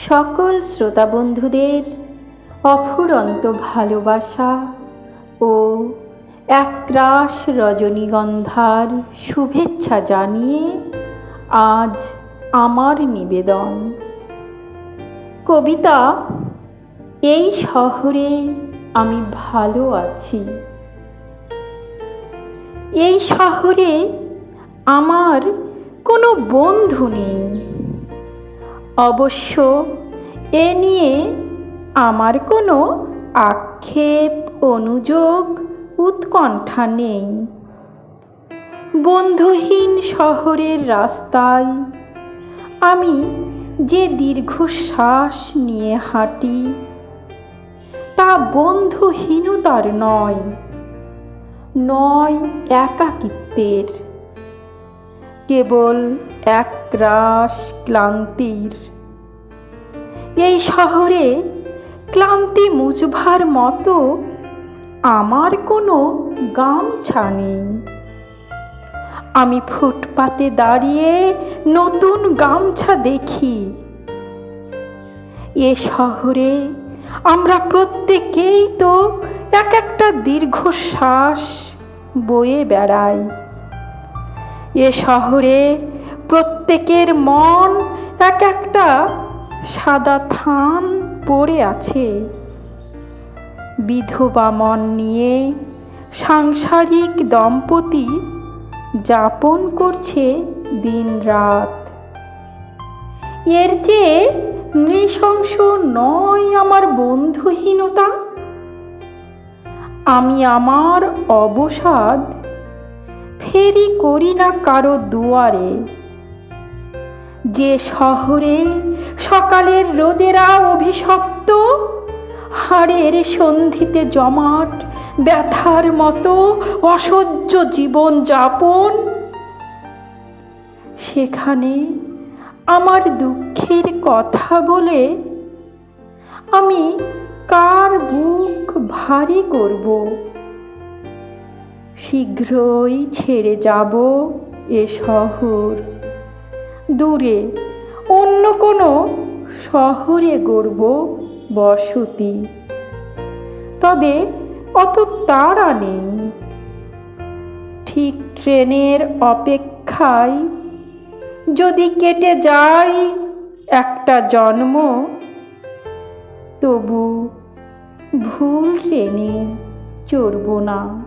সকল শ্রোতা বন্ধুদের অফুরন্ত ভালোবাসা ও একরাশ রজনীগন্ধার শুভেচ্ছা জানিয়ে আজ আমার নিবেদন। কবিতা, এই শহরে আমি ভালো আছি। এই শহরে আমার কোনো বন্ধু নেই। অবশ্য এ নিয়ে আমার কোনো আক্ষেপ, অনুযোগ, উৎকণ্ঠা নেই। বন্ধুহীন শহরের রাস্তায় আমি যে দীর্ঘশ্বাস নিয়ে হাঁটি, তা বন্ধুহীনতার নয় নয় একাকিত্বের। কেবল একরাশ ক্লান্তির। এই শহরে ক্লান্তি মুজভার মতো আমার কোনো গামছা নেই। আমি ফুটপাতে দাঁড়িয়ে নতুন গামছা দেখি। এ শহরে আমরা প্রত্যেকেই তো এক একটা দীর্ঘশ্বাস বয়ে বেড়াই। এ শহরে প্রত্যেকের মন এক একটা সাদা থান পড়ে আছে। বিধবা মন নিয়ে সাংসারিক দম্পতি যাপন করছে দিন রাত। এর চেয়ে নৃশংস নয় আমার বন্ধুহীনতা। আমি আমার অবসাদ ফেরি করি না কারও দুয়ারে। যে শহরে সকালের রোদেরা অভিশপ্ত, হাড়ের সন্ধিতে জমাট ব্যথার মতো অসহ্য জীবন যাপন, সেখানে আমার দুঃখের কথা বলে আমি কার বুক ভারী করব? শীঘ্রই ছেড়ে যাব এ শহর। দূরে। অন্য কোনো শহরে গড়ব বসতি। তবে অত তাড়া নেই। ঠিক ট্রেনের অপেক্ষায় যদি কেটে যায় একটা জন্ম, তবু ভুল ট্রেনে চড়ব না।